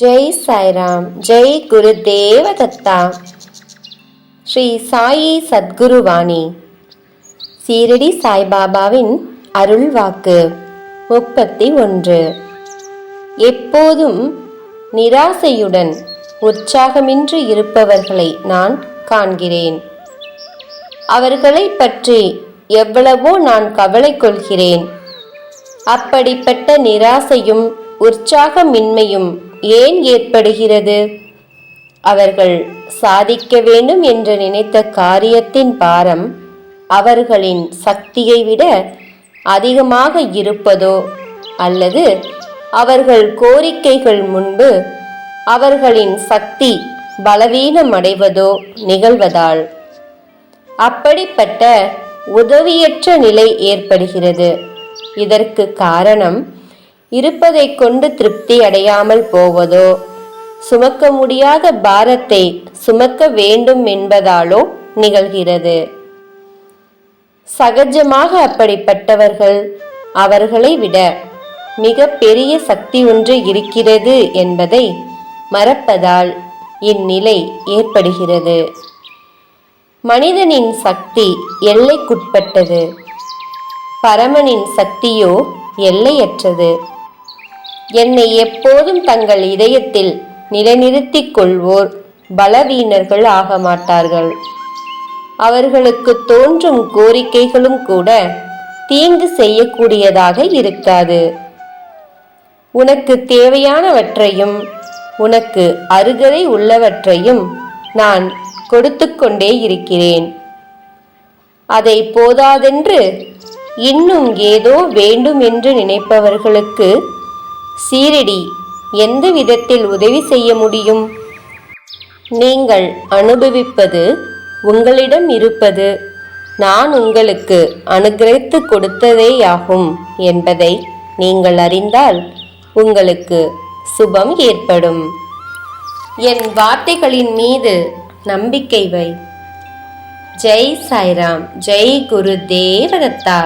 ஜெய் சாய்ராம் ஜெய் குரு தேவதத்தா ஸ்ரீ சாயி சத்குருவாணி. சீரடி சாய்பாபாவின் அருள் வாக்கு முப்பத்தி ஒன்று. எப்போதும் நிராசையுடன் உற்சாகமின்றி இருப்பவர்களை நான் காண்கிறேன். அவர்களை பற்றி எவ்வளவோ நான் கவலை கொள்கிறேன். அப்படிப்பட்ட நிராசையும் உற்சாகமின்மையும் ஏன் ஏற்படுகிறது? அவர்கள் சாதிக்க வேண்டும் என்று நினைத்த காரியத்தின் பாரம் அவர்களின் சக்தியை விட அதிகமாக இருப்பதோ? அல்லது அவர்கள் கோரிக்கைகள் முன்பு அவர்களின் சக்தி பலவீனமடைவதோ நிகழ்வதால்? அப்படிப்பட்ட உதவியற்ற நிலை ஏற்படுகிறது. இதற்கு காரணம் இருப்பதைக் கொண்டு திருப்தி அடையாமல் போவதோ? சுமக்க முடியாத பாரத்தை சுமக்க வேண்டும் என்பதாலோ நிகழ்கிறது. சகஜமாக அப்படிப்பட்டவர்கள் அவர்களை விட மிக பெரிய சக்தி ஒன்று இருக்கிறது என்பதை மறப்பதால் இந்நிலை ஏற்படுகிறது. மனிதனின் சக்தி எல்லைக்குட்பட்டது. பரமனின் சக்தியோ எல்லையற்றது. என்னை எப்போதும் தங்கள் இதயத்தில் நிலைநிறுத்திக் கொள்வோர் பலவீனர்கள் ஆக மாட்டார்கள். அவர்களுக்கு தோன்றும் கோரிக்கைகளும் கூட தீங்கு செய்யக்கூடியதாக இருக்காது. உனக்கு தேவையானவற்றையும் உனக்கு அருகதை உள்ளவற்றையும் நான் கொடுத்து கொண்டே இருக்கிறேன். அதை போதாதென்று இன்னும் ஏதோ வேண்டும் என்று நினைப்பவர்களுக்கு சீரடி எந்த விதத்தில் உதவி செய்ய முடியும்? நீங்கள் அனுபவிப்பது உங்களிடம் இருப்பது நான் உங்களுக்கு அனுகிரகித்து கொடுத்ததேயாகும் என்பதை நீங்கள் அறிந்தால் உங்களுக்கு சுபம் ஏற்படும். என் வார்த்தைகளின் மீது நம்பிக்கை வை. ஜெய் சாய்ராம் ஜெய் குரு தேவதத்தா.